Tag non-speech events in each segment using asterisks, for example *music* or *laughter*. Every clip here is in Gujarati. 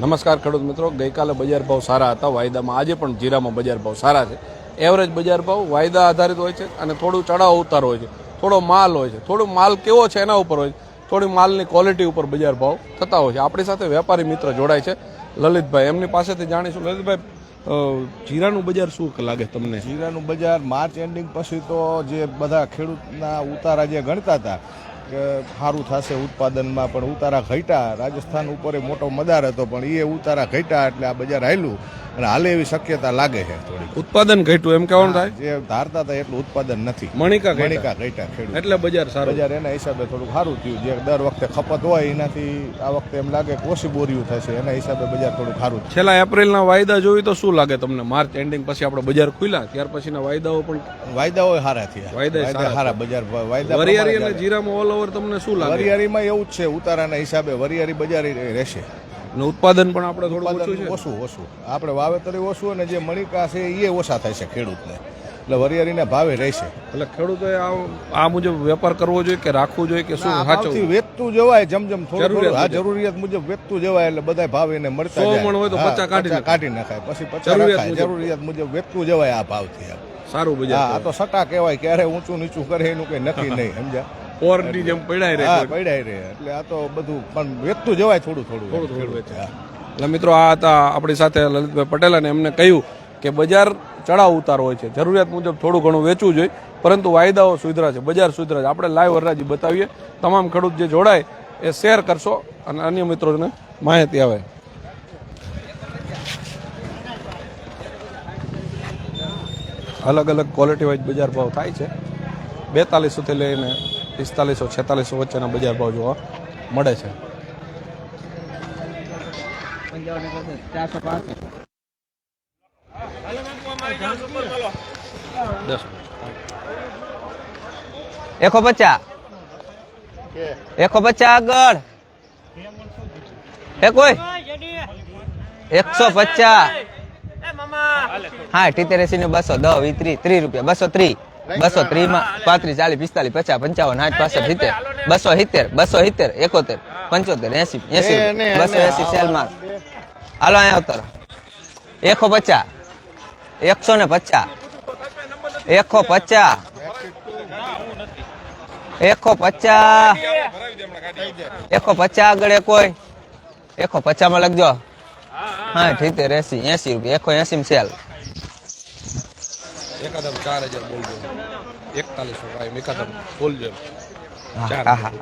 નમસ્કાર ખેડૂત મિત્રો. ગઈકાલે બજાર ભાવ સારા હતા. વાયદામાં આજે પણ જીરામાં બજાર ભાવ સારા છે. એવરેજ બજાર ભાવ વાયદા આધારિત હોય છે અને થોડું ચડાવ ઉતાર હોય છે. થોડો માલ હોય છે. થોડો માલ કેવો છે એના ઉપર હોય છે. થોડી માલની ક્વોલિટી ઉપર બજાર ભાવ થતા હોય છે. આપણી સાથે વેપારી મિત્ર જોડાય છે. લલિતભાઈ, એમની પાસેથી જાણીશું. લલિતભાઈ જીરાનું બજાર શું લાગે તમને? જીરાનું બજાર માર્ચ એન્ડિંગ પછી તો જે બધા ખેડૂતના ઉતારા જે ગણતા હતા કે સારું થશે ઉત્પાદનમાં, પણ ઉતારા ઘટ્યા. રાજસ્થાન ઉપર મોટો મદાર હતો, પણ એ ઉતારા ઘટ્યા એટલે આ બજાર હાલ્યું. અને હાલે એવી શક્યતા લાગે છે થોડી ઉત્પાદન ઘટ્યું એમ કહેવાનું થાય? જે ધારતા હતા એટલું ઉત્પાદન નથી. મણિકા મણિકા ઘટ્યા ખેડૂત. એટલે બજાર સારું. બજાર એના હિસાબે થોડું સારું થયું. જે દર વખતે ખપત હોય એનાથી આ વખતે એમ લાગે કે ઓછી બોરિયું થશે. એના હિસાબે બજાર થોડું સારું છેલ્લા એપ્રિલના વાયદા જોઈ તો શું લાગે તમને? માર્ચ એન્ડિંગ પછી આપણે બજાર ખુલ્યા? ત્યાર પછીના વાયદાઓ પણ વાયદાઓ સારા થયા. વાયદા સારા બજાર વાયદા વરિયારી અને જીરામાં ઓલ ઓવર તમને શું લાગે? વરિયાળીમાં એવું જ છે. ઉતારાના હિસાબે વરિયાળી બજાર રહેશે. અને ઉત્પાદન પણ આપણે થોડું ઓછું છે. ઓછું ઓછું. આપણે વાવેતર ઓછું અને જે મણિકા છે એ ઓછા થાય છે ખેડૂતને. એટલે વરિયાળીના ભાવે રહેશે. એટલે ખેડૂતોએ આ આ મુજબ વેપાર કરવો જોઈએ કે રાખવું જોઈએ કે શું સાચું વેચતું જવાય જેમ જેમ થોડું. આ જરૂરિયાત મુજબ વેચતું જવાય એટલે બધા ભાવ એને મળતા જાય. મણ હોય તો પચાસ કાઢી કાઢી નાખાય પછી પચાસ જરૂરિયાત મુજબ. વેચતું જવાય આ ભાવથી. સારું બજાર આ તો સટા કહેવાય ક્યારે ઊંચું નીચું કરે એનું કંઈ નક્કી *laughs* નહીં સમજ્યા? પોરની જેમ પડાય રહે પડાય રહે. એટલે આ તો બધું પણ વેચતું જવાય થોડું થોડું થોડું થોડું. એટલે મિત્રો આ હતા આપણી સાથે લલિતભાઈ પટેલ અને એમને કહ્યું કે બજાર ચડાવ ઉતાર હોય છે. જરૂરિયાત મુજબ થોડું ઘણું વેચવું જોઈએ પરંતુ વાયદાઓ સુધરા છે બજાર સુધરા છે. આપણે લાઈવ હરાજી બતાવીએ. તમામ ખેડૂત જે જોડાય એ શેર કરશો અને અન્ય મિત્રોને માહિતી આવે. અલગ અલગ ક્વોલિટી વાઇઝ બજાર ભાવ થાય છે. બેતાલીસોથી લઈને પિસ્તાલીસો છેતાલીસો વચ્ચેના બજાર ભાવ જોવા મળે છે. એકો પચા. એકો પચા આગળ. એ કોઈ? એકસો પચાસ હા ટીતેર એસી ને બસો દસ વી ત્રી ત્રીસ રૂપિયા બસો ત્રીસ. બસો ત્રીમાં પાંત્રીસ, ચાલીસ, પિસ્તાલીસ, પચાસ, પંચાવન, સાઠ, પાસઠ, સિત્તેર. બસો સિત્તેર બસો સિત્તેર, એકોતેર, પંચોતેર, એસી એસી, બસો એસી સેલમાં હાલો, અહીંયા ઉતર. એકો પચાસ, એકસો ને પચાસ એકો પચાસ એકો પચાસ, એકસો પચાસ આગળ કોઈ. એકો પચાસમાં લખજો. હા ઠીક એસી એસી રૂપિયા એકો એસી સેલ. એકાદમ ચાર હજાર બોલજો એકતાલીસો કાંઈ એકાદમ બોલજો ચાર હા હા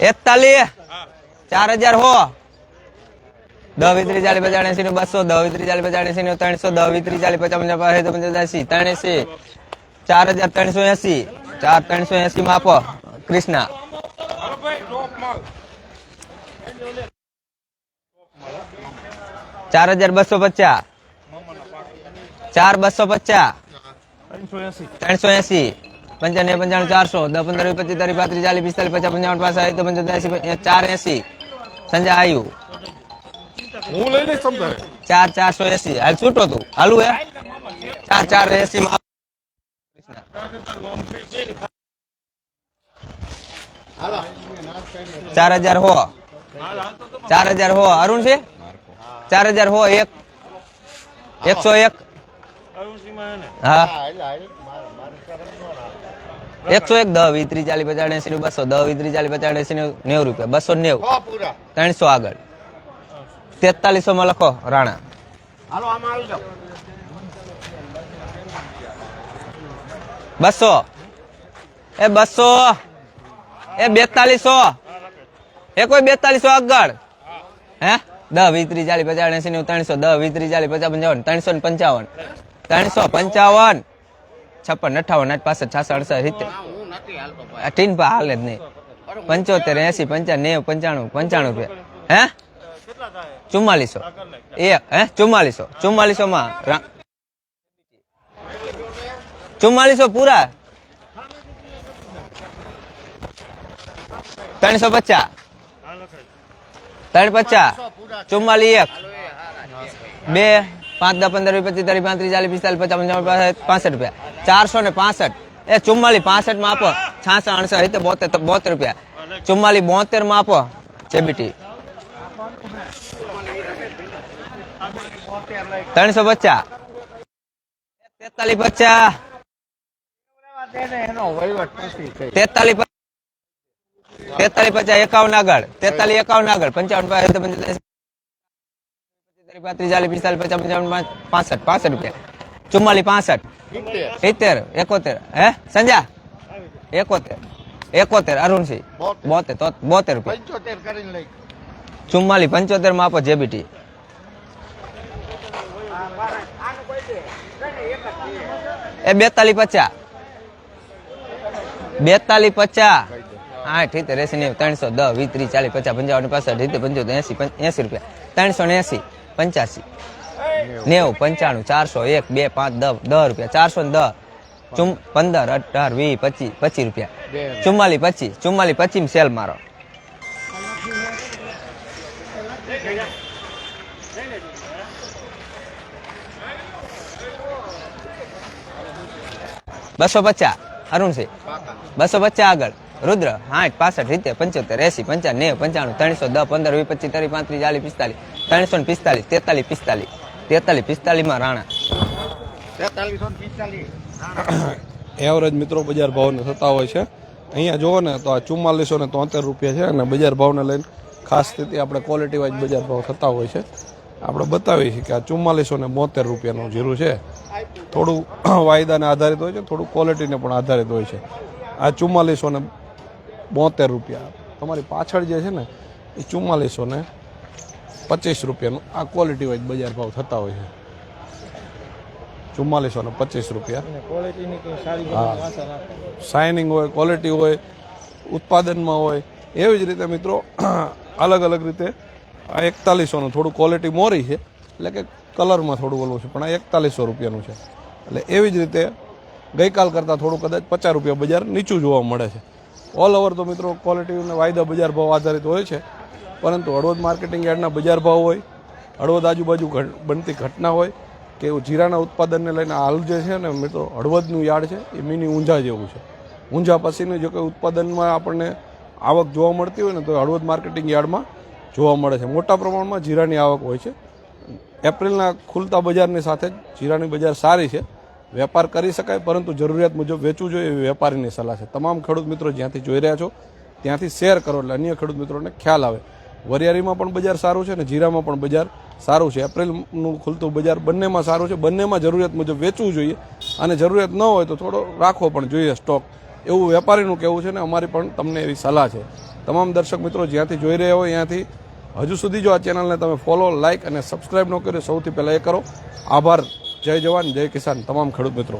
એકતાલીસ ચાર હજાર હો દસ વીતરી ચાલીસ પચાસ એસી નું બસો દસ વીતરી ચાલીસ પચાસ એસી નું ત્રણસો દસ વીતરી ચાલીસ પચાસ પંચાસ પાંચ પંચાસ એસી ત્રણ એસી ચાર હજાર ત્રણસો એસી ચાર ત્રણસો એસી માં આપો કૃષ્ણા ચાર હજાર બસો પચાસ ચાર બસો પચાસ ત્રણસો એસી પંચાણું પંચાણું ચારસો દસ પંદર વીસ પચીસ ત્રીસ પાંત્રીસ ચાલીસ પિસ્તાલીસ પચાસ પંચાવન પાસ આવી તો પંચોતેર એસી ચાર એસી સંજય આયુ હું લઈ લઈશ સમજાવે ચાર ચારસો એસી હાલ છૂટો તું। હાલું હે? ચાર ચાર એસી માં ચાર હજાર હો. ચાર હજાર હો. અરુણ છે? ચાર હજાર હો એક. એકસો એક. હા. એકસો એક દસ વીસ ત્રીસ ચાલીસ પચાસ એસી નું બસો દસ વીસ ત્રીસ ચાલીસ પચાસ એસી નું નેવું રૂપિયા બસો નેવું. ત્રણસો આગળ. તેતાલીસો માં લખો રાણા. બસો. એ બસો. એ બેતાલીસો. એ કોઈ બેતાલીસો આગળ? હે? દસ વીસ ત્રીસ ચાલીસ પચાસ એસી નું ત્રણસો દસ વીસ ત્રીસ ચાલીસ પચાસ પંચાવન ત્રણસો ને પંચાવન. ત્રણસો પંચાવન. છપ્પન અઠાવન પાસઠ, છાસઠ, અડસઠ, સિત્તેર. જ નહીં. પંચોતેર, એસી પંચાવન નેવું, પંચાણું પંચાણું રૂપિયા. હે? ચુમ્માલીસો. એક હે? ચુમ્માલીસો. ચુમ્માલીસો માં ચુમ્માલીસો પૂરા. ત્રણસો પચાસ. ત્રણ પચાસ. ચુમ્માલીસ એક. બે. પાંચ દસ પંદર વીસ પચીસ ત્રીસ પાંત્રીસ, ચાલીસ, પિસ્તાલીસ, પચાસ, પંચાવન પાસઠ પાસઠ રૂપિયા. ચારસો ને પાસઠ. એ ચુમ્માલીસ પાસઠમાં આપો. છાસઠ, અડસઠ સિત્તેર બોતેર બોતેર રૂપિયા. ચુમ્માલીસ બોતેરમાં આપો જેબીટી ત્રણસો પચાસ. તેતાલીસ પચાસ. તેતાલીસ તેતાલીસ પચાસ, એકાવન આગળ. તેતાલીસ, એકાવન આગળ. પંચાવન પાંત્રીસ ચાલીસ પિસ્તાલીસ પચાસ પંચાવન પાસઠ પાસઠ રૂપિયા ચુમ્માલીસ પાસઠ સિત્તેર એકોતેર હે સંજા એકોતેર એકોતેર અરુણસિંહ બોતેર તો બોતેર રૂપિયા ચુમ્માલીસ પંચોતેરમાં આપો જેબીટી એ બેતાલીસ પચાસ બેતાલીસ પચાસ હા ઠીક છે રેસી નેવું ત્રણસો દસ વીસ ત્રીસ ચાલીસ પચાસ પંચાવન પાસઠ સિત્તેર પંચોતેર એસી એસી રૂપિયા ત્રણસો ને એસી પંચ્યાસી. નેવું, પંચાણું, ચારસો, એક, બે, પાંચ, દસ દસ રૂપિયા. ચારસો ને દસ. ચુમ, પંદર, અઢાર, વીસ પચીસ પચીસ રૂપિયા. ચુમ્માલી પચીસ ચુમ્માલીસ પચીસ સેલ મારો. બસો પચાસ. અરુણસિંહ, બસો પચાસ આગળ. રુદ્ર સાઠ પાસઠ રીતે પંચોતેર એસી પંચાવન નેવું પંચાણું ત્રણસો દસ પંદર વીસ પચીસ ત્રીસ પાંત્રીસ ચાલીસ પિસ્તાલીસ ત્રણસો ને પિસ્તાલીસ તેતાલીસ પિસ્તાલીસ તેતાલીસ પિસ્તાલીસમાં રાણા. એવરેજ *coughs* મિત્રો બજાર ભાવને થતા હોય છે. અહીંયા જુઓ ને તો આ ચુમ્માલીસો ને તોતેર રૂપિયા છે અને બજાર ભાવને લઈને ખાસ સ્થિતિ આપણે ક્વોલિટી વાઇઝ બજાર ભાવ થતા હોય છે. આપણે બતાવીએ છીએ કે આ ચુમ્માલીસો ને બોતેર રૂપિયાનું જીરું છે. થોડું *coughs* વાયદાને આધારિત હોય છે થોડું ક્વોલિટીને પણ આધારિત હોય છે. આ ચુમ્માલીસો ને બોતેર રૂપિયા. તમારી પાછળ જે છે ને એ ચુમ્માલીસો ને પચીસ રૂપિયાનું. આ ક્વોલિટી વાઇઝ બજાર ભાવ થતા હોય છે. ચુમ્માલીસો ને પચીસ રૂપિયા. હા. શાઇનિંગ હોય ક્વોલિટી હોય ઉત્પાદનમાં હોય એવી જ રીતે મિત્રો અલગ અલગ રીતે આ એકતાલીસોનું થોડું ક્વોલિટી મોરી છે. એટલે કે કલરમાં થોડું ઓલું છે પણ આ એકતાલીસો રૂપિયાનું છે. એટલે એવી જ રીતે ગઈકાલ કરતાં થોડું કદાચ પચાસ રૂપિયા બજાર નીચું જોવા મળે છે. ઓલ ઓવર તો મિત્રો ક્વોલિટી અને વાયદા બજાર ભાવ આધારિત હોય છે. પરંતુ હળવદ માર્કેટિંગ યાર્ડના બજાર ભાવ હોય, હળવદ આજુબાજુ બનતી ઘટના હોય, કે જીરાના ઉત્પાદનને લઈને હાલ જે છે ને મિત્રો હળવદનું યાર્ડ છે, એ મિની ઊંઝા જેવું છે. ઊંઝા પછીનું જો કે ઉત્પાદનમાં આપણને આવક જોવા મળતી હોય ને, તો હળવદ માર્કેટિંગ યાર્ડમાં જોવા મળે છે. મોટા પ્રમાણમાં જીરાની આવક હોય છે. એપ્રિલના ખુલતા બજારની સાથે જીરાની બજાર સારી છે. વેપાર કરી શકાય, પરંતુ જરૂરિયાત મુજબ વેચવું જોઈએ એવી વેપારીની સલાહ છે. તમામ ખેડૂત મિત્રો જ્યાંથી જોઈ રહ્યા છો, ત્યાંથી શેર કરો એટલે અન્ય ખેડૂત મિત્રોને ખ્યાલ આવે. વરિયાળીમાં પણ બજાર સારું છે અને જીરામાં પણ બજાર સારું છે. એપ્રિલનું ખુલતું બજાર બંનેમાં સારું છે. બંનેમાં જરૂરિયાત મુજબ વેચવું જોઈએ અને જરૂરિયાત ન હોય તો થોડો રાખવો પણ જોઈએ સ્ટોક. એવું વેપારીનું કહેવું છે ને, અમારી પણ તમને એવી સલાહ છે. તમામ દર્શક મિત્રો જ્યાંથી જોઈ રહ્યા હોય, ત્યાંથી હજુ સુધી જો આ ચેનલને તમે ફોલો લાઇક અને સબસ્ક્રાઇબ ન કર્યો, સૌથી પહેલાં એ કરો. આભાર. જય જવાન જય કિસાન. તમામ ખેડૂત મિત્રો.